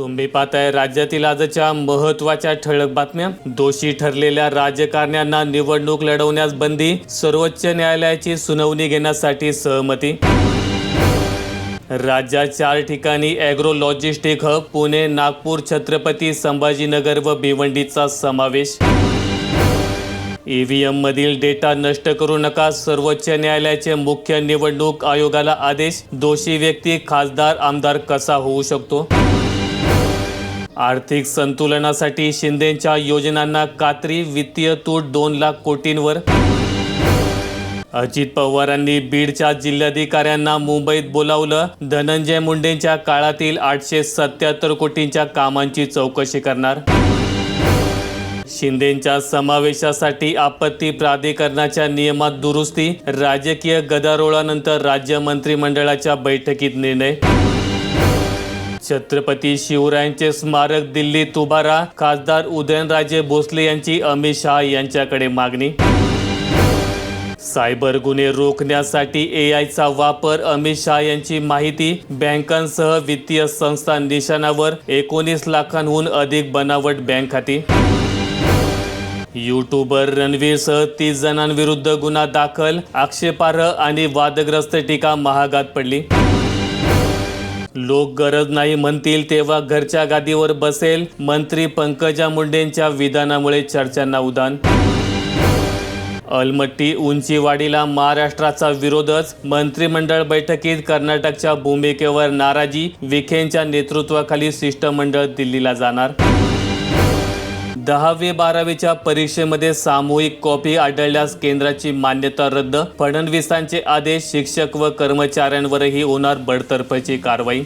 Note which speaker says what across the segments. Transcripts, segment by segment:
Speaker 1: तुम्ही पाहताय राज्यातील आजच्या महत्त्वाच्या ठळक बातम्या. दोषी ठरलेल्या राजकारण्यांना निवडणूक लढवण्यास बंदी सर्वोच्च न्यायालयाची सुनावणी घेण्यासाठी सहमती. राज्यात चार ठिकाणी agro logistic hub Pune Nagpur Chhatrapati Sambhajinagar व भिवंडीचा समावेश. ईव्हीएम मधील डेटा नष्ट करू नका सर्वोच्च न्यायालयाचे मुख्य निवडणूक आयोगाला आदेश. दोषी व्यक्ती खासदार आमदार कसा होऊ शकतो? आर्थिक संतुलनासाठी शिंदेच्या योजनांना कात्री वित्तीय तूट दोन लाख कोटींवर. अजित पवारांनी बीडच्या जिल्हाधिकाऱ्यांना मुंबईत बोलावलं. धनंजय मुंडेंच्या काळातील आठशे सत्याहत्तर कोटींच्या कामांची चौकशी करणार. शिंदेच्या समावेशासाठी आपत्ती प्राधिकरणाच्या नियमात दुरुस्ती राजकीय गदारोळानंतर राज्य मंत्रिमंडळाच्या बैठकीत निर्णय. छत्रपती शिवरायांचे स्मारक दिल्लीत उभारा खासदार उदयनराजे भोसले यांची अमित शहा यांच्याकडे मागणी. सायबर गुन्हे रोखण्यासाठी ए आयचा वापर अमित शहा यांची माहिती. बँकांसह वित्तीय संस्था निशाणावर एकोणीस लाखांहून अधिक बनावट बँक खाती. यूट्यूबर रणवीरसह तीस जणांविरुद्ध गुन्हा दाखल. आक्षेपार्ह आणि वादग्रस्त टीका महागात पडली. लोक गरज नाही म्हणतील तेव्हा घरच्या गादीवर बसेल. मंत्री पंकजा मुंडेंच्या विधानामुळे चर्चांना उदान. अलमट्टी उंचीवाडीला महाराष्ट्राचा विरोधच. मंत्रिमंडळ बैठकीत कर्नाटकच्या भूमिकेवर नाराजी. विखेंच्या नेतृत्वाखाली शिष्टमंडळ दिल्लीला जाणार. दहावी बारावीच्या परीक्षेमध्ये सामूहिक कॉपी आढळल्यास केंद्राची मान्यता रद्द. फडणवीसांचे आदेश शिक्षक व कर्मचाऱ्यांवरही होणार बडतर्फची कारवाई.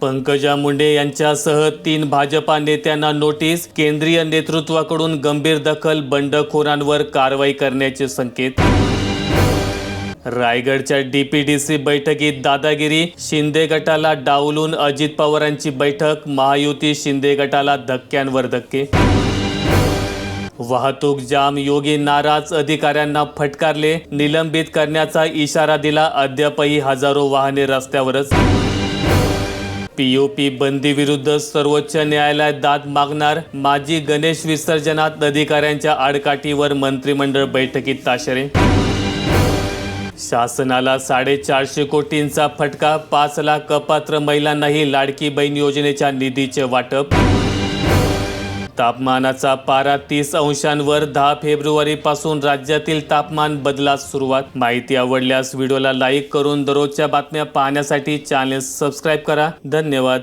Speaker 1: पंकजा मुंडे यांच्यासह तीन भाजपा नेत्यांना नोटीस केंद्रीय नेतृत्वाकडून गंभीर दखल बंडखोरांवर कारवाई करण्याचे संकेत. रायगडच्या डीपीडीसी बैठकीत दादागिरी शिंदे गटाला डावलून अजित पवारांची बैठक महायुती शिंदे गटाला धक्क्यांवर धक्के. वाहतूक जाम योगी नाराज अधिकाऱ्यांना फटकारले निलंबित करण्याचा इशारा दिला अद्यापही हजारो वाहने रस्त्यावरच. पीओपी बंदीविरुद्ध सर्वोच्च न्यायालयात दाद मागणार माजी गणेश विसर्जनात अधिकाऱ्यांच्या आडकाठीवर मंत्रिमंडळ बैठकीत ताशेरे. शासनाला साडेचारशे कोटींचा फटका पाच लाख अपात्र महिलांनाही लाडकी बहीण योजनेच्या निधीचे वाटप. तापमानाचा पारा तीस अंशांवर दहा फेब्रुवारीपासून राज्यातील तापमान बदलास सुरुवात. माहिती आवडल्यास व्हिडिओला लाईक करून दररोजच्या बातम्या पाहण्यासाठी चॅनेल सबस्क्राईब करा. धन्यवाद.